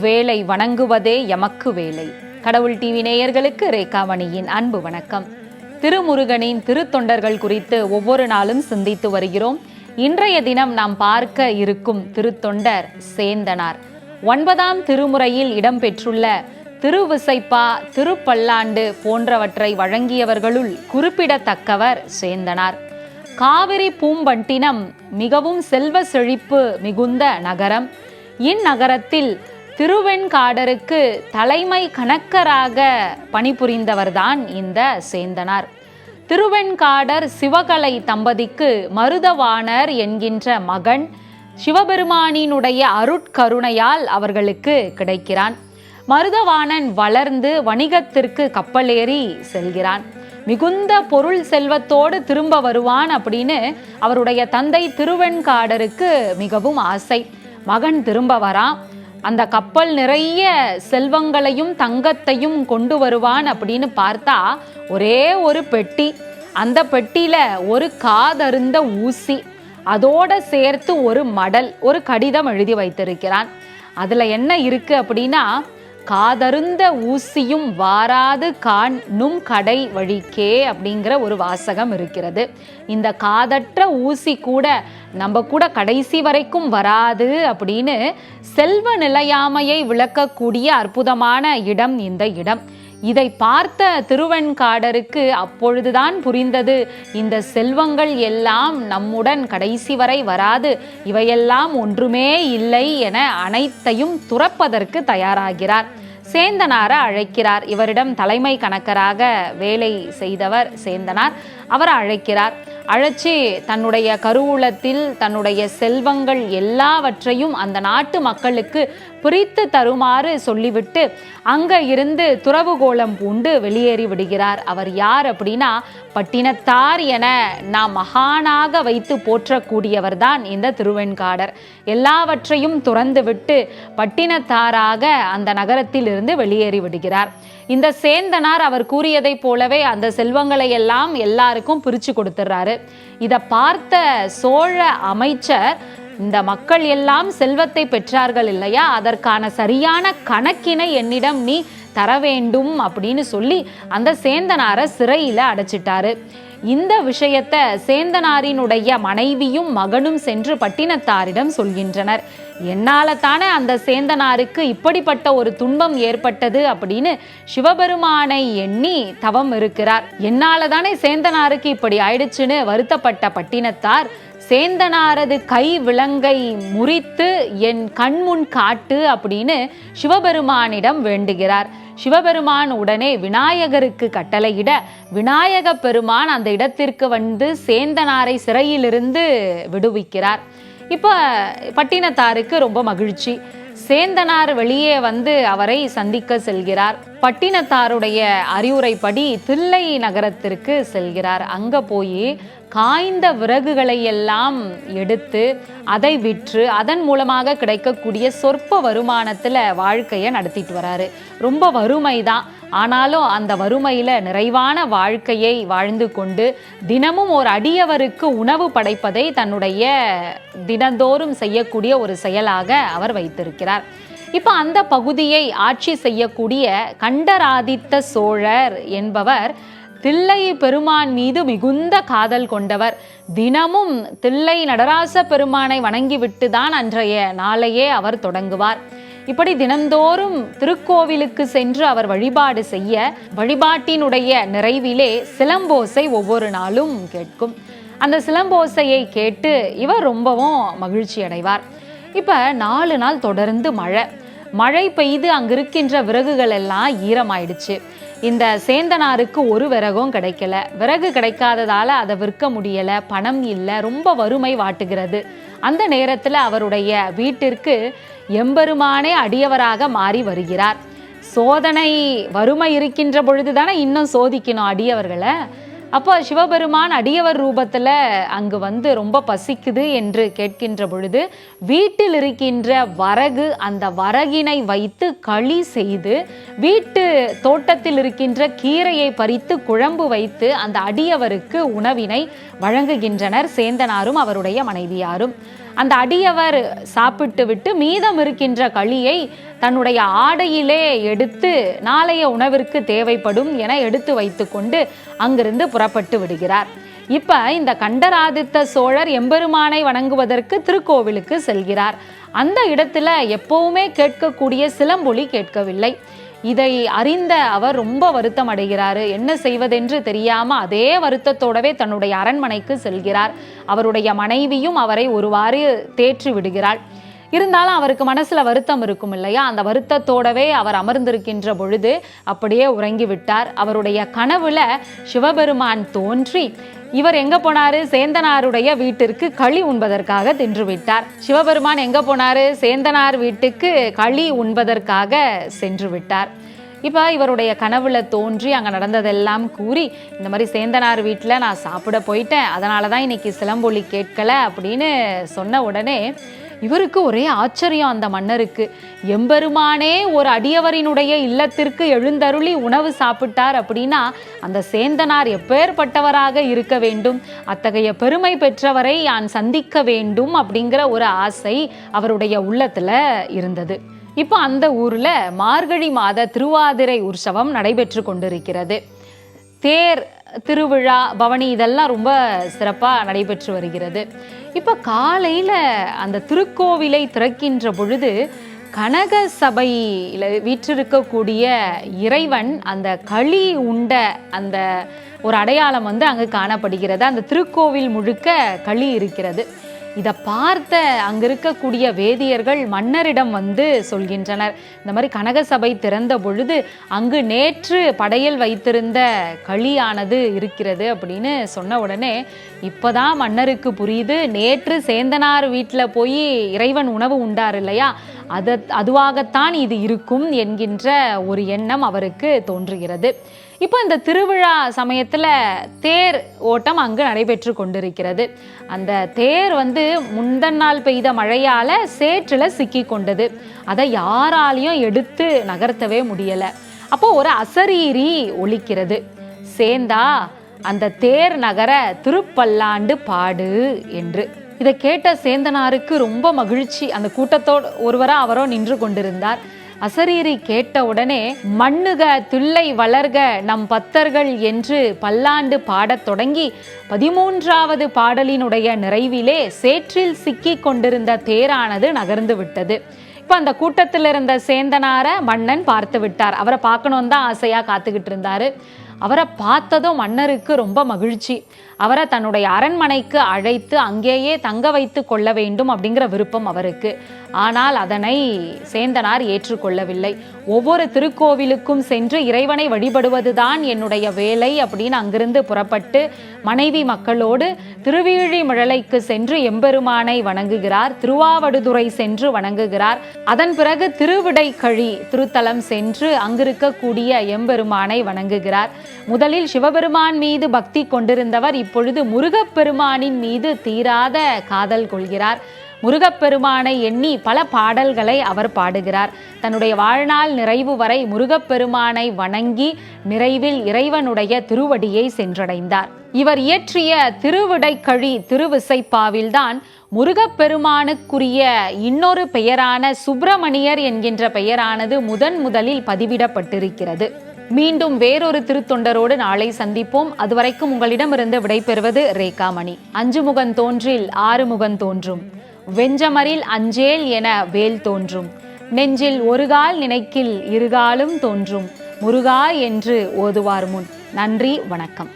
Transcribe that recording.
வேலை வணங்குவதே எமக்கு வேலை. கடவுள் டிவி நேயர்களுக்கு ரேகாமணியின் அன்பு வணக்கம். திருமுருகனின் திருத்தொண்டர்கள் குறித்து ஒவ்வொரு நாளும் சிந்தித்து வருகிறோம். இன்றைய தினம் நாம் பார்க்க இருக்கும் திருத்தொண்டர் சேந்தனார். ஒன்பதாம் திருமுறையில் இடம்பெற்றுள்ள திருவிசைப்பா திருப்பல்லாண்டு போன்றவற்றை வழங்கியவர்களுள் குறிப்பிடத்தக்கவர் சேந்தனார். காவிரி பூம்பட்டினம் மிகவும் செல்வ செழிப்பு மிகுந்த நகரம். இந்நகரத்தில் திருவெண்காடருக்கு தலைமை கணக்கராக பணிபுரிந்தவர்தான் இந்த சேந்தனார். திருவெண்காடர் சிவகலை தம்பதிக்கு மருதவாணர் என்கின்ற மகன் சிவபெருமானினுடைய அருட்கருணையால் அவர்களுக்கு கிடைக்கிறான். மருதவாணன் வளர்ந்து வணிகத்திற்கு கப்பலேறி செல்கிறான். மிகுந்த பொருள் செல்வத்தோடு திரும்ப வருவான் அப்படின்னு அவருடைய தந்தை திருவெண்காடருக்கு மிகவும் ஆசை. மகன் திரும்ப வரான். அந்த கப்பல் நிறைய செல்வங்களையும் தங்கத்தையும் கொண்டு வருவான் அப்படின்னு பார்த்தா ஒரே ஒரு பெட்டி. அந்த பெட்டியில ஒரு காதருந்த ஊசி. அதோட சேர்த்து ஒரு மடல் ஒரு கடிதம் எழுதி வைத்திருக்கிறான். அதுல என்ன இருக்கு அப்படின்னா காதருந்த ஊசியும் வாராது கான் நும் கடை வழிக்கே அப்படிங்கிற ஒரு வாசகம் இருக்கிறது. இந்த காதற்ற ஊசி கூட நம்ம கூட கடைசி வரைக்கும் வராது அப்படின்னு செல்வ நிலையாமையை விளக்கக்கூடிய அற்புதமான இடம் இந்த இடம். இதை பார்த்த திருவெண்காடருக்கு அப்பொழுதுதான் புரிந்தது இந்த செல்வங்கள் எல்லாம் நம்முடன் கடைசி வரை வராது இவையெல்லாம் ஒன்றுமே இல்லை என அனைத்தையும் துறப்பதற்கு தயாராகிறார். சேந்தனாரை அழைக்கிறார். இவரிடம் தலைமை கணக்கராக வேலை செய்தவர் சேந்தனார். அவரை அழைக்கிறார். அழைச்சி தன்னுடைய கருவூலத்தில் தன்னுடைய செல்வங்கள் எல்லாவற்றையும் அந்த நாட்டு மக்களுக்கு பிரித்து தருமாறு சொல்லிவிட்டு அங்க இருந்து துறவுகோலம் பூண்டு வெளியேறி விடுகிறார். அவர் யார் அப்படின்னா பட்டினத்தார் என நாம் மகானாக வைத்து போற்றக்கூடியவர் தான் இந்த திருவெண்காடர். எல்லாவற்றையும் துறந்து விட்டு பட்டினத்தாராக அந்த நகரத்தில் இருந்து வெளியேறி விடுகிறார். இந்த சேந்தனார் அவர் கூறியதைப் போலவே அந்த செல்வங்களை எல்லாம் எல்லாருக்கும் பிரித்து கொடுத்துட்றாரு இதை பார்த்த சோழ அமைச்சர் இந்த மக்கள் எல்லாம் செல்வத்தை பெற்றார்கள் இல்லையா? அதற்கான சரியான கணக்கினை என்னிடம் நீ தர வேண்டும் அப்படின்னு சொல்லி அந்த சேந்தனாரை சிறையில் அடைச்சிட்டாரு. இந்த விஷயத்தை சேந்தனாரினுடைய மனைவியும் மகனும் சென்று பட்டினத்தாரிடம் சொல்கின்றனர். என்னால தானே அந்த சேந்தனாருக்கு இப்படிப்பட்ட ஒரு துன்பம் ஏற்பட்டது அப்படின்னு சிவபெருமானை எண்ணி தவம் இருக்கிறார். என்னால தானே சேந்தனாருக்கு இப்படி ஆயிடுச்சுன்னு வருத்தப்பட்ட பட்டினத்தார் சேந்தனாரது கை விலங்கை முறித்து என் கண்முன் காட்டு அப்படின்னு சிவபெருமானிடம் வேண்டுகிறார். சிவபெருமான் உடனே விநாயகருக்கு கட்டளையிட விநாயக பெருமான் அந்த இடத்திற்கு வந்து சேந்தனாரை சிறையிலிருந்து விடுவிக்கிறார். இப்போ பட்டினத்தாருக்கு ரொம்ப மகிழ்ச்சி. சேந்தனார் வெளியே வந்து அவரை சந்திக்க செல்கிறார். பட்டினத்தாருடைய அறிவுரைப்படி தில்லை நகரத்திற்கு செல்கிறார். அங்க போய் காய்ந்த விறகுகளை எல்லாம் எடுத்து அதை விற்று அதன் மூலமாக கிடைக்கக்கூடிய சொற்ப வருமானத்தில் வாழ்க்கையை நடத்திட்டு வராரு. ரொம்ப வறுமை தான் ஆனாலும் அந்த வறுமையில் நிறைவான வாழ்க்கையை வாழ்ந்து கொண்டு தினமும் ஒரு அடியவருக்கு உணவு படைப்பதை தன்னுடைய தினந்தோறும் செய்யக்கூடிய ஒரு செயலாக அவர் வைத்திருக்கிறார். இப்போ அந்த பகுதியை ஆட்சி செய்யக்கூடிய கண்டராதித்த சோழர் என்பவர் தில்லை பெருமான் மீது மிகுந்த காதல் கொண்டவர். தினமும் தில்லை நடராச பெருமானை வணங்கிவிட்டு தான் அன்றைய நாளையே அவர் தொடங்குவார். இப்படி தினந்தோறும் திருக்கோவிலுக்கு சென்று அவர் வழிபாடு செய்ய வழிபாட்டினுடைய நிறைவிலே சிலம்போசை ஒவ்வொரு நாளும் கேட்கும். அந்த சிலம்போசையை கேட்டு இவர் ரொம்பவும் மகிழ்ச்சி அடைவார் இப்போ நாலு நாள் தொடர்ந்து மழை. மழை பெய்து அங்கு இருக்கின்ற விறகுகள் எல்லாம் ஈரமாயிடுச்சு. இந்த சேந்தனாருக்கு ஒரு விறகும் கிடைக்கல. விறகு கிடைக்காததால அதை விற்க முடியல. பணம் இல்லை. ரொம்ப வறுமை வாட்டுகிறது. அந்த நேரத்தில் அவருடைய வீட்டிற்கு எம்பெருமானே அடியவராக மாறி வருகிறார். சோதனை வறுமை இருக்கின்ற பொழுது தானே இன்னும் சோதிக்கணும் அடியவர்களை? அப்போ சிவபெருமான் அடியவர் ரூபத்தில் அங்கு வந்து ரொம்ப பசிக்குது என்று கேட்கின்ற பொழுது வீட்டில் இருக்கின்ற வரகு அந்த வரகினை வைத்து களி செய்து வீட்டு தோட்டத்தில் இருக்கின்ற கீரையை பறித்து குழம்பு வைத்து அந்த அடியவருக்கு உணவினை வழங்குகின்றனர். சேந்தனாரும் அவருடைய மனைவியாரும். அந்த அடியவர் சாப்பிட்டு விட்டு மீதம் இருக்கின்ற களியை தன்னுடைய ஆடையிலே எடுத்து நாளைய உணவிற்கு தேவைப்படும் என எடுத்து வைத்துக்கொண்டு அங்கிருந்து புறப்பட்டு விடுகிறார். இப்ப இந்த கண்டராதித்த சோழர் எம்பெருமானை வணங்குவதற்கு திருக்கோவிலுக்கு செல்கிறார். அந்த இடத்துல எப்பவுமே கேட்கக்கூடிய சிலம்பொலி கேட்கவில்லை. இதை அறிந்த அவர் ரொம்ப வருத்தம் அடைகிறாரு. என்ன செய்வதென்று தெரியாம அதே வருத்தத்தோடவே தன்னுடைய அரண்மனைக்கு செல்கிறார். அவருடைய மனைவியும் அவரை ஒருவாறு தேற்றி விடுகிறாள். இருந்தாலும் அவருக்கு மனசுல வருத்தம் இருக்கும் இல்லையா? அந்த வருத்தத்தோடவே அவர் அமர்ந்திருக்கின்ற பொழுது அப்படியே உறங்கி விட்டார் அவருடைய கனவுல சிவபெருமான் தோன்றி இவர் எங்க போனாரு? சேந்தனாருடைய வீட்டிற்கு களி உண்பதற்காக தின்று விட்டார் சிவபெருமான் எங்க போனாரு? சேந்தனார் வீட்டுக்கு களி உண்பதற்காக சென்று விட்டார் இப்போ இவருடைய கனவுல தோன்றி அங்கே நடந்ததெல்லாம் கூறி இந்த மாதிரி சேந்தனார் வீட்டில் நான் சாப்பிட போயிட்டேன் அதனால தான் இன்னைக்கு சிலம்பொலி கேட்கல அப்படின்னு சொன்ன உடனே இவருக்கு ஒரே ஆச்சரியம் அந்த மன்னருக்கு. எம்பெருமானே ஒரு அடியவரினுடைய இல்லத்திற்கு எழுந்தருளி உணவு சாப்பிட்டார் அப்படின்னா அந்த சேந்தனார் எப்பேற்பட்டவராக இருக்க வேண்டும்? அத்தகைய பெருமை பெற்றவரை நான் சந்திக்க வேண்டும்? அப்படிங்கிற ஒரு ஆசை அவருடைய உள்ளத்துல இருந்தது. இப்போ அந்த ஊர்ல மார்கழி மாத திருவாதிரை உற்சவம் நடைபெற்று கொண்டிருக்கிறது. தேர் திருவிழா பவனி இதெல்லாம் ரொம்ப சிறப்பாக நடைபெற்று வருகிறது. இப்போ காலையில் அந்த திருக்கோவிலை திறக்கின்ற பொழுது கனக சபையில் வீற்றிருக்கக்கூடிய இறைவன் அந்த களி உண்ட அந்த ஒரு அடையாளம் வந்து அங்கு காணப்படுகிறது. அந்த திருக்கோவில் முழுக்க களி இருக்கிறது. இதை பார்த்த அங்க இருக்கக்கூடிய வேதியர்கள் மன்னரிடம் வந்து சொல்கின்றனர். இந்த மாதிரி கனக சபை திறந்த பொழுது அங்கு நேற்று படையல் வைத்திருந்த களியானது இருக்கிறது அப்படின்னு சொன்ன உடனே இப்போதான் மன்னருக்கு புரியுது. நேற்று சேந்தனார் வீட்டில் போய் இறைவன் உணவு உண்டார் இல்லையா? அது அதுவாகத்தான் இது இருக்கும் என்கின்ற ஒரு எண்ணம் அவருக்கு தோன்றுகிறது. இப்போ இந்த திருவிழா சமயத்தில் தேர் ஓட்டம் அங்கு நடைபெற்று கொண்டிருக்கிறது. அந்த தேர் வந்து முந்தன் நாள் பெய்த மழையால் சேற்றில் சிக்கி கொண்டது. அதை யாராலையும் எடுத்து நகர்த்தவே முடியலை. அப்போ ஒரு அசரீரி ஒலிக்கிறது. சேந்தா அந்த தேர் நகர திருப்பல்லாண்டு பாடு என்று. இதை கேட்ட சேந்தனாருக்கு ரொம்ப மகிழ்ச்சி. அந்த கூட்டத்தோடு ஒருவராக அவரோ நின்று கொண்டிருந்தார். அசரீரி கேட்டவுடனே மண்ணுக தில்லை வளர்க நம் பத்தர்கள் என்று பல்லாண்டு பாடத் தொடங்கி பதிமூன்றாவது பாடலினுடைய நிறைவிலே சேற்றில் சிக்கி கொண்டிருந்த தேரானது நகர்ந்து விட்டது. இப்போ அந்த கூட்டத்தில் இருந்த சேந்தனார மன்னன் பார்த்து விட்டார். அவரை பார்க்கணும் தான் ஆசையாக காத்துக்கிட்டு இருந்தாரு. அவரை பார்த்ததும் மன்னருக்கு ரொம்ப மகிழ்ச்சி. அவரை தன்னுடைய அரண்மனைக்கு அழைத்து அங்கேயே தங்க வைத்து கொள்ள வேண்டும் அப்படிங்கிற விருப்பம் அவருக்கு. ஆனால் அதனை சேந்தனார் ஏற்றுக்கொள்ளவில்லை. ஒவ்வொரு திருக்கோவிலுக்கும் சென்று இறைவனை வழிபடுவதுதான் என்னுடைய வேலை அப்படின்னு அங்கிருந்து புறப்பட்டு மனைவி மக்களோடு திருவிழிமிழலைக்கு சென்று எம்பெருமானை வணங்குகிறார். திருவாவடுதுறை சென்று வணங்குகிறார். அதன் பிறகு திருவிடைக்கழி திருத்தலம் சென்று அங்கிருக்கக்கூடிய எம்பெருமானை வணங்குகிறார். முதலில் சிவபெருமான் மீது பக்தி கொண்டிருந்தவர் இப்பொழுது முருகப்பெருமானின் மீது தீராத காதல் கொள்கிறார். முருகப்பெருமானை எண்ணி பல பாடல்களை அவர் பாடுகிறார். தன்னுடைய வாழ்நாள் நிறைவு வரை முருகப்பெருமானை வணங்கி நிறைவில் இறைவனுடைய திருவடியை சென்றடைந்தார். இவர் இயற்றிய திருவிடைக்கழி திருவிசைப்பாவில்தான் முருகப்பெருமானுக்குரிய இன்னொரு பெயரான சுப்பிரமணியர் என்கின்ற பெயரானது முதன் முதலில் பதிவிடப்பட்டிருக்கிறது. மீண்டும் வேறொரு திருத்தொண்டரோடு நாளை சந்திப்போம். அதுவரைக்கும் உங்களிடமிருந்து விடைபெறுவது ரேகாமணி. அஞ்சு முகன் தோன்றில் ஆறு முகன் தோன்றும். வெஞ்சமரில் அஞ்சேல் என வேல் தோன்றும். நெஞ்சில் ஒருகால் நினைக்கில் இருகாலும் தோன்றும். முருகா என்று ஓதுவார் முன். நன்றி வணக்கம்.